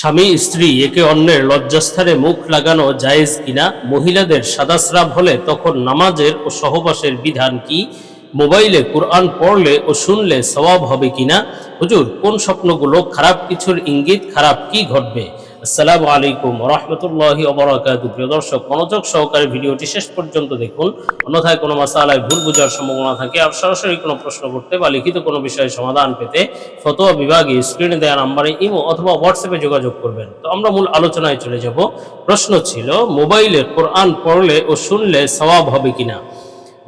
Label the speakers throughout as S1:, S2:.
S1: স্বামী, স্ত্রী, একে অন্যের লজ্জাস্থানে মুখ লাগানো জায়েজ কিনা? মহিলাদের সাদাস্রাব হলে তখন নামাজের ও সহবাসের বিধান কি? মোবাইলে কোরআন পড়লে ও শুনলে স্বভাব হবে কিনা? হুজুর, কোন স্বপ্নগুলো খারাপ কিছুর ইঙ্গিত, খারাপ কি ঘটবে? আসসালামু আলাইকুম রহমতুল্লাহি অবরাকাতু প্রিয় দর্শক, মনোযোগ সহকারে ভিডিওটি শেষ পর্যন্ত দেখুন। অন্যথায় কোনো মাসালায় ভুল বোঝার সম্ভাবনা থাকে আর সরাসরি কোনো প্রশ্ন করতে বা লিখিত কোনো বিষয়ে সমাধান পেতে ফতোয়া বিভাগে স্ক্রিনে দেওয়া নাম্বারে ইমো অথবা হোয়াটসঅ্যাপে যোগাযোগ করবেন। তো আমরা মূল আলোচনায় চলে যাব। প্রশ্ন ছিল, মোবাইলে কোরআন পড়লে ও শুনলে সওয়াব হবে কিনা?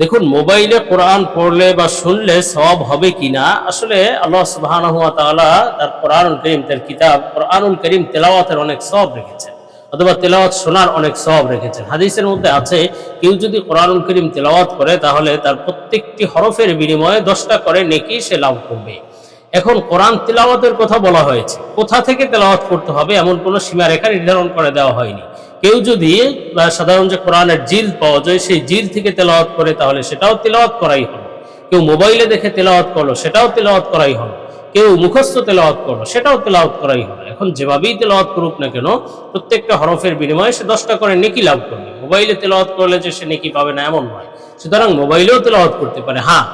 S1: দেখুন, মোবাইলে কোরআন পড়লে বা শুনলে সব হবে কিনা, আসলে আল্লাহ তাআলা তার কোরআনুল করিম, তার কিতাব, কোরআনুল করিম তেলাওয়াতের অনেক সব রেখেছেন, অথবা তেলাওয়াত শোনার অনেক সব রেখেছেন। হাদিসের মধ্যে আছে, কেউ যদি কোরআনুল করিম তেলাওয়াত করে, তাহলে তার প্রত্যেকটি হরফের বিনিময়ে দশটা করে নেকি সে লাভ করবে। এখন কোরআন তেলাওয়াতের কথা বলা হয়েছে, কোথা থেকে তেলাওয়াত করতে হবে এমন কোনো সীমারেখা নির্ধারণ করে দেওয়া হয়নি। কেউ যদি সাধারণ যে কোরআনের জিল পাওয়া যায়, সেই জিল থেকে তেলাওয়াত করে, তাহলে সেটাও তেলাওয়াত করাই হলো। কেউ মোবাইলে দেখে তেলাওয়াত করল, সেটাও তেলাওয়াত করাই হলো। কেউ মুখস্থ তেলাওয়াত করল, সেটাও তেলাওয়াত করাই হলো। এখন যেভাবেই তেলাওয়াত করুক না কেন, প্রত্যেকটা হরফের বিনিময়ে সে দশটা করে নেকি লাভ করবে। মোবাইলে তেলাওয়াত করলে যে সে নেকি পাবে না, এমন নয়। সুতরাং মোবাইলেও তেলাওয়াত করতে পারে। হ্যাঁ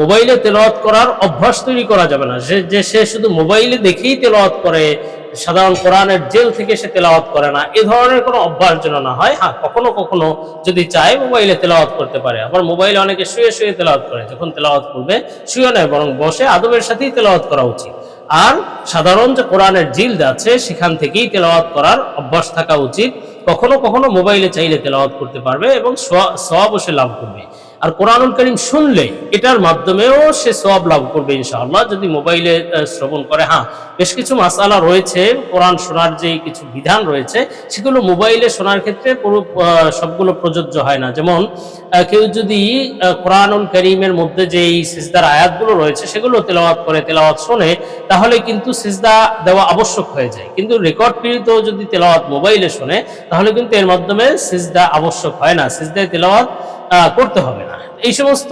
S1: মোবাইলে তেলাওয়াত করার অভ্যাস তৈরি করা যাবে না। যে সে শুধু মোবাইলে দেখেই তেলাওয়াত করে সাধারণ কোরআনের জেল থেকে সে তেলাওয়াত করে না। এ ধরনের কোনো অভ্যাস যেন না হয় হ্যাঁ কখনো কখনো যদি চায় মোবাইলে তেলাওয়াত করতে পারে। আবার মোবাইলে অনেকে শুয়ে শুয়ে তেলাওয়াত করে, যখন তেলাওয়াত করবে, শুয়ে নয়, বরং বসে আদবের সাথেই তেলাওয়াত করা উচিত। আর সাধারণ যে কোরআনের জিল্দ আছে, সেখান থেকেই তেলাওয়াত করার অভ্যাস থাকা উচিত। কখনো কখনো মোবাইলে চাইলে তেলাওয়াত করতে পারবে এবং সওয়াব সে লাভ করবে। আর কোরআনুল করিম শুনলে এটার মাধ্যমেও সে সব লাভ করবে ইনশাআল্লাহ। যদি মোবাইলে শ্রবণ করে হ্যাঁ বেশ কিছু মাসালা রয়েছে, কোরআন শোনার যে কিছু বিধান রয়েছে, সেগুলো মোবাইলে শোনার ক্ষেত্রে পুরো সবগুলো প্রযোজ্য হয় না। যেমন কেউ যদি কোরআনুল করিমের মধ্যে যে এই সিজদার আয়াতগুলো রয়েছে, সেগুলো তেলাওয়াত করে, তেলাওয়াত শোনে, তাহলে কিন্তু সিজদা দেওয়া আবশ্যক হয়ে যায়। কিন্তু রেকর্ড পীড়িত যদি তেলাওয়াত মোবাইলে শোনে, তাহলে কিন্তু এর মাধ্যমে সিজদা আবশ্যক হয় না। সিজদায় তেলাওয়াত করতে হবে না। এই সমস্ত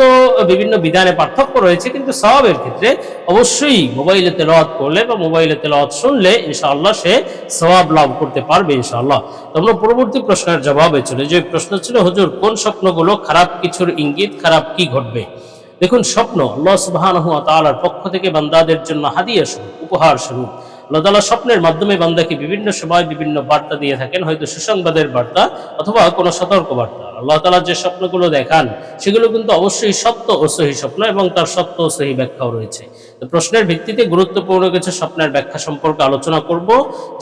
S1: বিভিন্ন বিধানে পার্থক্য রয়েছে, কিন্তু সওয়াবের ক্ষেত্রে অবশ্যই মোবাইলে তেলাওয়াত করলে বা মোবাইলে তেলাওয়াত শুনলে ইনশাআল্লাহ সে সওয়াব লাভ করতে পারবে ইনশাআল্লাহ। তো আমরা পরবর্তী প্রশ্নের জবাবে চলে যে প্রশ্ন ছিল, হুজুর, কোন স্বপ্নগুলো খারাপ কিছুর ইঙ্গিত, খারাপ কি ঘটবে? দেখুন, স্বপ্ন আল্লাহ তাআলার পক্ষ থেকে বান্দাদের জন্য হাদিয়া স্বরূপ, উপহার স্বরূপ। আল্লাহ তাআলা স্বপ্নের মাধ্যমে বান্দাকে বিভিন্ন সময় বিভিন্ন বার্তা দিয়ে থাকেন, হয়তো সুসংবাদের বার্তা অথবা কোনো সতর্ক বার্তা। আল্লাহ তাআলা যে স্বপ্নগুলো দেখান, সেগুলো কিন্তু অবশ্যই সত্য ও সহি স্বপ্ন এবং তার সত্য ও সহি ব্যাখ্যাও রয়েছে। তো প্রশ্নের ভিত্তিতে গুরুত্বপূর্ণ কিছু স্বপ্নের ব্যাখ্যা সম্পর্কে আলোচনা করব।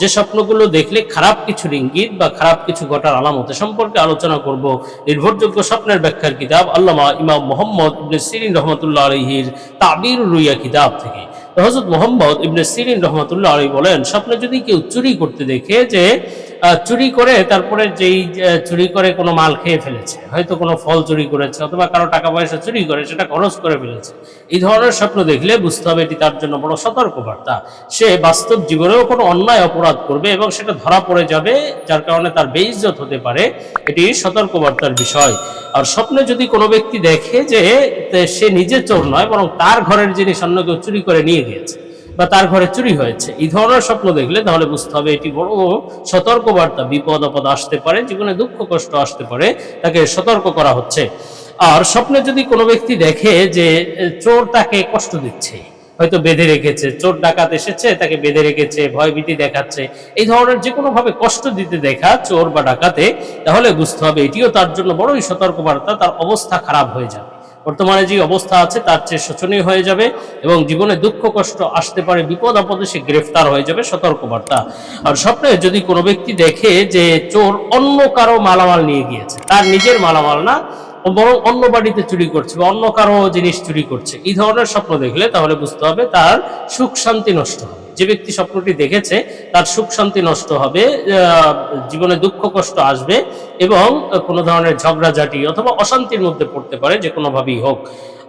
S1: যে স্বপ্নগুলো দেখলে খারাপ কিছু ইঙ্গিত বা খারাপ কিছু ঘটার আলামতে সম্পর্কে আলোচনা করব। নির্ভরযোগ্য স্বপ্নের ব্যাখ্যার কিতাব আল্লামা ইমাম মোহাম্মদ সিরিন রহমতুল্লাহ আলহির তাবির রুইয়া কিতাব থেকে। হজরত মোহাম্মদ ইবনে সিরিন রহমতুল্লাহ আলী বলেন স্বপ্নে যদি কেউ চুরি করতে দেখে যে চুরি করে তারপরে যেই চুরি করে কোনো মাল খেয়ে ফেলেছে, হয়তো কোনো ফল চুরি করেছে অথবা কারও টাকা পয়সা চুরি করে সেটা খরচ করে ফেলেছে। এই ধরনের স্বপ্ন দেখলে বুঝতে হবে এটি তার জন্য বড় সতর্কবার্তা। সে বাস্তব জীবনেও কোনো অন্যায় অপরাধ করবে এবং সেটা ধরা পড়ে যাবে, যার কারণে তার বেইজ্জত হতে পারে, এটি সতর্কবার্তার বিষয়। আর স্বপ্নে যদি কোনো ব্যক্তি দেখে যে সে নিজে চোর নয়, বরং তার ঘরের জিনিস অন্য কেউ চুরি করে নিয়ে গিয়েছে বা তার ঘরে চুরি হয়েছে। এই ধরনের স্বপ্ন দেখলে তাহলে বুঝতে হবে এটি বড় সতর্কবার্তা। বিপদ, আপদ আসতে পারে, জীবনে দুঃখ, কষ্ট আসতে পারে, তাকে সতর্ক করা হচ্ছে। আর স্বপ্নে যদি কোনো ব্যক্তি দেখে যে চোর তাকে কষ্ট দিচ্ছে, হয়তো বেঁধে রেখেছে, চোর ডাকাত এসেছে, তাকে বেঁধে রেখেছে, ভয়ভীতি দেখাচ্ছে, এই ধরনের যে কোনো ভাবে কষ্ট দিতে দেখা চোর বা ডাকাতে, তাহলে বুঝতে হবে এটিও তার জন্য বড়ই সতর্কবার্তা, তার অবস্থা খারাপ হয়ে যাবে। বর্তমানে যে অবস্থা আছে, তার চেয়ে শোচনীয় হয়ে যাবে এবং জীবনে দুঃখ, কষ্ট আসতে পারে, বিপদ আপদে সে গ্রেফতার হয়ে যাবে, সতর্কবার্তা। আর স্বপ্নে যদি কোনো ব্যক্তি দেখে যে চোর অন্য কারও মালামাল নিয়ে গিয়েছে, তার নিজের মালামাল না বরং অন্য বাড়িতে চুরি করছে বা অন্য কারও জিনিস চুরি করছে। এই ধরনের স্বপ্ন দেখলে তাহলে বুঝতে হবে তার সুখ শান্তি নষ্ট হবে। যে ব্যক্তি স্বপ্নটি দেখেছে, তার সুখ শান্তি নষ্ট হবে জীবনে দুঃখ কষ্ট আসবে এবং কোনো ধরনের ঝগড়াঝাটি অথবা অশান্তির মধ্যে পড়তে পারে যে কোনোভাবেই হোক।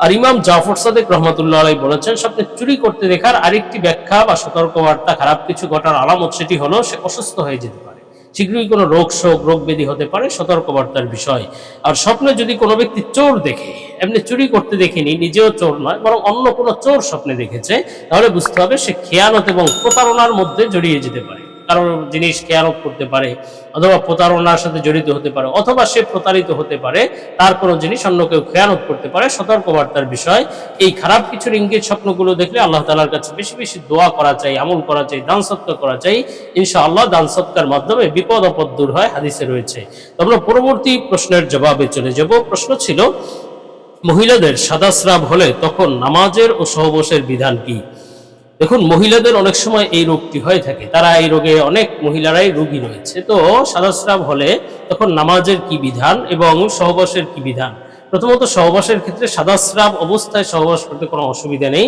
S1: আর ইমাম জাফর সাদেক রহমতুল্লাহ আলাই বলেছেন, স্বপ্নে চুরি করতে দেখার আরেকটি ব্যাখ্যা বা সতর্কবার্তা, খারাপ কিছু ঘটার আলামত সেটি হলো সে অসুস্থ হয়ে যেতে পারে। শীঘ্রই কোনো রোগ শোক, রোগ ব্যাধি হতে পারে, সতর্কবার্তার বিষয়। আর স্বপ্নে যদি কোনো ব্যক্তি চোর দেখে, এমনি চুরি করতে দেখেনি, নিজেও চোর নয়, বরং অন্য কোনো চোর স্বপ্নে দেখেছে, তাহলে বুঝতে হবে সে খেয়ানত এবং প্রতারণার মধ্যে জড়িয়ে যেতে পারে। কারোর জিনিস খেয়ানত করতে পারে, অথবা প্রতারণার সাথে জড়িত হতে পারে, অথবা সে প্রতারিত হতে পারে, তার কোনো জিনিস অন্য কেউ খেয়ানত করতে পারে, সতর্কবার্তার বিষয়। এই খারাপ কিছুর ইঙ্গিত স্বপ্নগুলো দেখলে আল্লাহ তালার কাছে বেশি বেশি দোয়া করা চাই, আমল করা চাই, দান সৎকার করা চাই। ইনশাআল্লাহ দান সৎকার মাধ্যমে বিপদ অপদ দূর হয়, হাদিসে রয়েছে। আমরা পরবর্তী প্রশ্নের জবাবে চলে যাব। প্রশ্ন ছিল, মহিলাদের সাদাস্রাব হলে তখন নামাজের ও সহবসের বিধান কি? দেখুন, মহিলাদের অনেক সময় এই রোগটি হয়ে থাকে। তারা এই রোগে অনেক মহিলারাই রোগী রয়েছে। তো সাদাস্রাব হলে তখন নামাজের কি বিধান এবং সহবাসের কি বিধান? প্রথমত সহবাসের ক্ষেত্রে সাদাস্রাব অবস্থায় সহবাস করতে কোনো অসুবিধা নেই।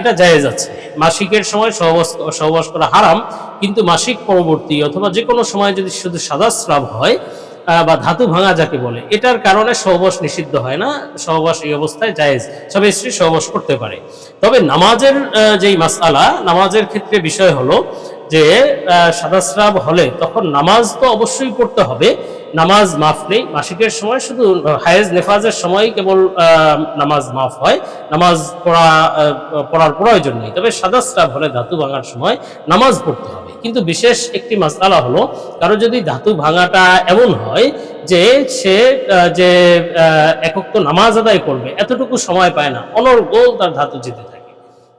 S1: এটা জায়েজ আছে। মাসিকের সময় সহবাস সহবাস করা হারাম, কিন্তু মাসিক পরবর্তী অথবা যে কোনো সময় যদি শুধু সাদাস্রাব হয় বা ধাতু ভাঙা যাকে বলে, এটার কারণে সহবাস নিষিদ্ধ হয় না। সহবাস এই অবস্থায় জায়েজ। সব স্ত্রী সহবাস করতে পারে। তবে নামাজের যেই মাসালা নামাজের ক্ষেত্রে বিষয় হলো যে সাদাস্রাব হলে তখন নামাজ তো অবশ্যই পড়তে হবে। নামাজ মাফ নেই। মাসিকের সময় শুধু হায়েজ, নেফাজের সময় কেবল নামাজ মাফ হয়। নামাজ পড়া পড়ার প্রয়োজন নেই। তবে সাদাস্রাব হলে ধাতু ভাঙার সময় নামাজ পড়তে হবে। কিন্তু বিশেষ একটি মাসালা হলো, কারও যদি ধাতু ভাঙাটা এমন হয় যে সে যে একক নামাজ আদায় করবে, এতটুকু সময় পায় না। অনর্গল তার ধাতু যেতে থাকে।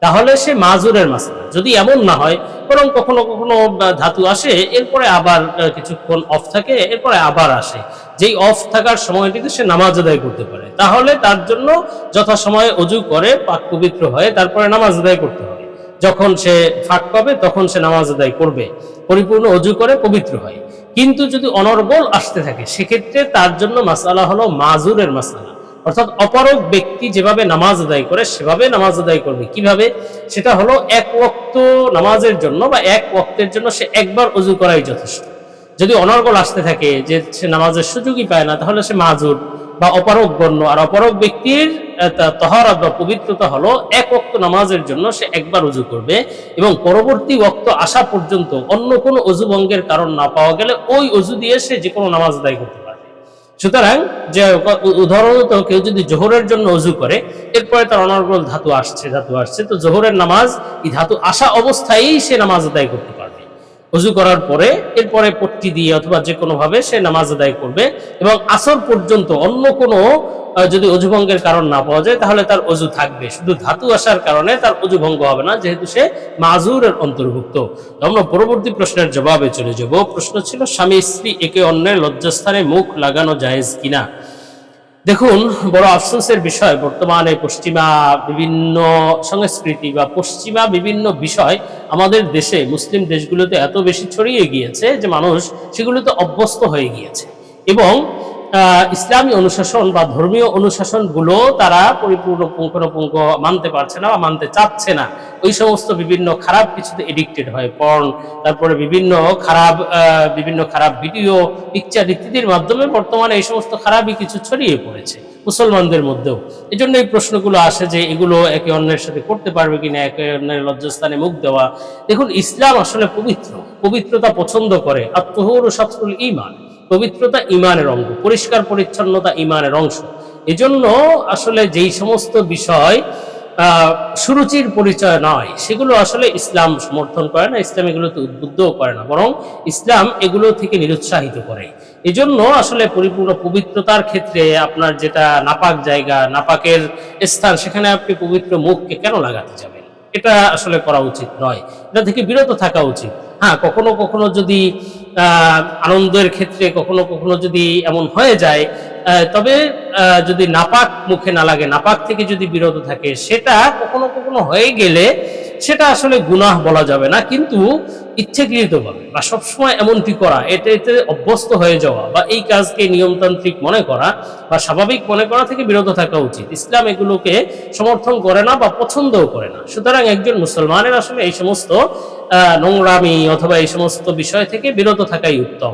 S1: তাহলে সে মাজুরের মাসালা যদি এমন না হয়, বরং কখনো কখনো ধাতু আসে, এরপরে আবার কিছুক্ষণ অফ থাকে, এরপরে আবার আসে। যেই অফ থাকার সময়টিতে সে নামাজ আদায় করতে পারে। তাহলে তার জন্য যথাসময়ে অজু করে, পাক পবিত্র হয়ে, তারপরে নামাজ আদায় করতে হবে। যখন সে ফাঁক পাবে, তখন সে নামাজ আদায় করবে। পরিপূর্ণ অজু করে পবিত্র হয়। কিন্তু যদি অনর্গল আসতে থাকে, সেক্ষেত্রে তার জন্য মাসালা হলো মাজুরের মাসালা। অর্থাৎ অপরক ব্যক্তি যেভাবে নামাজ আদায় করে, সেভাবে নামাজ আদায় করবে। কীভাবে? সেটা হলো এক ওক্ত নামাজের জন্য বা এক ওক্তের জন্য সে একবার অজু করাই যথেষ্ট। যদি অনর্গল আসতে থাকে যে সে নামাজের সুযোগই পায় না, তাহলে সে মাজুর বা অপারক গণ্য আর অপারক ব্যক্তির তহরাত বা পবিত্রতা হলো এক ওক্ত নামাজের জন্য সে একবার উজু করবে এবং পরবর্তী ওক্ত আসা পর্যন্ত অন্য কোনো অজু ভঙ্গের কারণ না পাওয়া গেলে ওই অজু দিয়ে সে যে কোনো নামাজ আদায় করতে পারবে। সুতরাং যে উদাহরণত কেউ যদি জোহরের জন্য অজু করে, এরপরে তার অনর্গল ধাতু আসছে ধাতু আসছে, তো জোহরের নামাজ, এই ধাতু আসা অবস্থায়ই সে নামাজ আদায় করতে পারবে। অজু করার পরে এরপরে পট্টি দিয়ে অথবা যে কোনো ভাবে সে নামাজ আদায় করবে এবং আসর পর্যন্ত অন্য কোনো যদি অজু ভঙ্গের কারণ না পাওয়া যায় তাহলে তার অজু থাকবে। শুধু ধাতু আসার কারণে তার অজু ভঙ্গ হবে না, যেহেতু সে মাজুরের অন্তর্ভুক্ত। আমরা পরবর্তী প্রশ্নের জবাবে চলে যাব। প্রশ্ন ছিল, স্বামী স্ত্রী একে অন্যের লজ্জাস্থানে মুখ লাগানো জায়েজ কিনা? দেখুন, বড় আফসোসের বিষয়, বর্তমানে পশ্চিমা বিভিন্ন সংস্কৃতি বা পশ্চিমা বিভিন্ন বিষয় আমাদের দেশে, মুসলিম দেশগুলোতে এত বেশি ছড়িয়ে গিয়েছে যে মানুষ সেগুলোতে অভ্যস্ত হয়ে গিয়েছে। এবং ইসলামী অনুশাসন বা ধর্মীয় অনুশাসনগুলো তারা পরিপূর্ণ পুঙ্খানুপুঙ্খ মানতে পারছে না বা মানতে চাচ্ছে না। ওই সমস্ত বিভিন্ন খারাপ কিছুতে এডিক্টেড হয় পর্ন তারপরে বিভিন্ন খারাপ বিভিন্ন খারাপ ভিডিও পিকচার ইত্যাদির মাধ্যমে বর্তমানে এই সমস্ত খারাপই কিছু ছড়িয়ে পড়েছে মুসলমানদের মধ্যেও। এই জন্য এই প্রশ্নগুলো আসে যে এগুলো একে অন্যের সাথে করতে পারবে কিনা একে অন্যের লজ্জাস্থানে মুখ দেওয়া। দেখুন, ইসলাম আসলে পবিত্র। পবিত্রতা পছন্দ করে। আত্মহুর সাতরুল ইমান পবিত্রতা ইমানের অঙ্গ, পরিষ্কার পরিচ্ছন্নতা ইমানের অংশ। এজন্য আসলে যেই সমস্ত বিষয় সুরুচির পরিচয় নয়, সেগুলো আসলে ইসলাম সমর্থন করে না, ইসলাম এগুলোতে উদ্বুদ্ধও করে না, বরং ইসলাম এগুলো থেকে নিরুৎসাহিত করে। এজন্য আসলে পরিপূর্ণ পবিত্রতার ক্ষেত্রে আপনার যেটা নাপাক জায়গা, নাপাকের স্থান, সেখানে আপনি পবিত্র মুখকে কেন লাগাতে যাবেন? এটা আসলে করা উচিত নয়। এটা থেকে বিরত থাকা উচিত। হ্যাঁ কখনো কখনো যদি আনন্দের ক্ষেত্রে কখনো কখনো যদি এমন হয়ে যায় তবে যদি নাপাক মুখে না লাগে, নাপাক থেকে যদি বিরত থাকে, সেটা কখনো কখনো হয়ে গেলে সেটা আসলে গুনাহ বলা যাবে না, কিন্তু ইচ্ছাকৃতভাবে বা সবসময় এমনটি করা, এটা এতে অভ্যস্ত হয়ে যাওয়া বা এই কাজকে নিয়মতান্ত্রিক মনে করা বা স্বাভাবিক মনে করা থেকে বিরত থাকা উচিত। ইসলাম এগুলোকে সমর্থন করে না বা পছন্দও করে না। সুতরাং একজন মুসলমানের আসলে এই সমস্ত নোংরামি অথবা এই সমস্ত বিষয় থেকে বিরত থাকাই উত্তম।